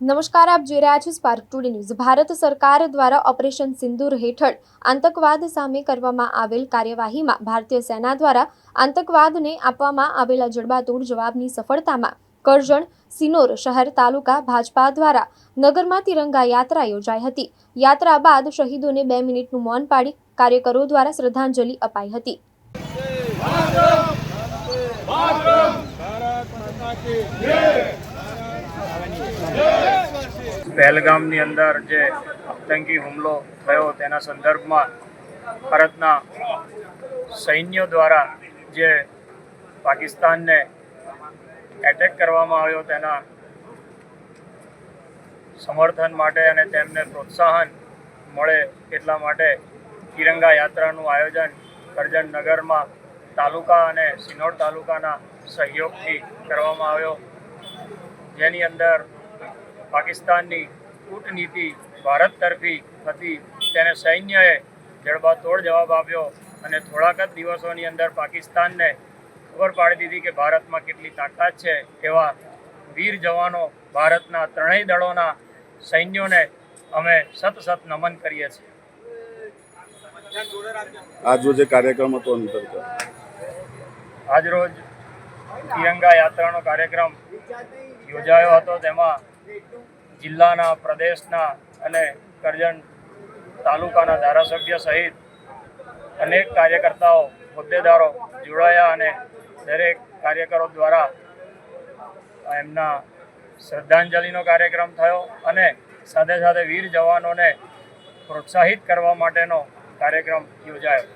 નમસ્કાર, આપ જોઈ રહ્યા છો સ્પાર્ક ટુડે ન્યૂઝ ભારત સરકાર દ્વારા ઓપરેશન સિંદૂર હેઠળ આતંકવાદ સામે કરવામાં આવેલ કાર્યવાહીમાં ભારતીય સેના દ્વારા આતંકવાદને આપવામાં આવેલા જડબાતોડ જવાબની સફળતામાં કરજણ, સિનોર શહેર તાલુકા ભાજપા દ્વારા નગરમાં તિરંગા યાત્રા યોજાઈ હતી. યાત્રા બાદ શહીદોને બે મિનિટનું મૌન પાડી કાર્યકરો દ્વારા શ્રદ્ધાંજલિ અપાઈ હતી. પહેલગામની અંદર જે આતંકી હુમલો થયો તેના સંદર્ભમાં ભારતના સૈન્યો દ્વારા જે પાકિસ્તાનને એટેક કરવામાં આવ્યો તેના સમર્થન માટે અને તેમને પ્રોત્સાહન મળે એટલા માટે તિરંગા યાત્રાનું આયોજન કરજણ નગરમાં તાલુકા અને સિનોર તાલુકાના સહયોગથી કરવામાં આવ્યો. જેની અંદર પાકિસ્તાનની કૂટનીતિ ભારત તરફી હતી. તેને સૈન્યએ જડબાતોડ જવાબ આપ્યો અને થોડાક જ દિવસોની અંદર પાકિસ્તાનને ખબર પાડી દીધી કે ભારતમાં કેટલી તાકાત છે એવા વીર જવાનો ભારતના ત્રણેય દળોના સૈન્યોને અમે સત સત નમન કરીએ છીએ. જે કાર્યક્રમ હતો અંતર્ગત. આજરોજ તિરંગા યાત્રાનો કાર્યક્રમ યોજાયો હતો. તેમાં જિલ્લાના, પ્રદેશના અને કરજણ તાલુકાના ધારાસભ્ય સહિત અનેક કાર્યકર્તાઓ, હોદ્દેદારો જોડાયા અને દરેક કાર્યકરો દ્વારા એમના શ્રદ્ધાંજલિનો કાર્યક્રમ થયો અને સાથે સાથે વીર જવાનોને પ્રોત્સાહિત કરવા માટેનો કાર્યક્રમ યોજાયો.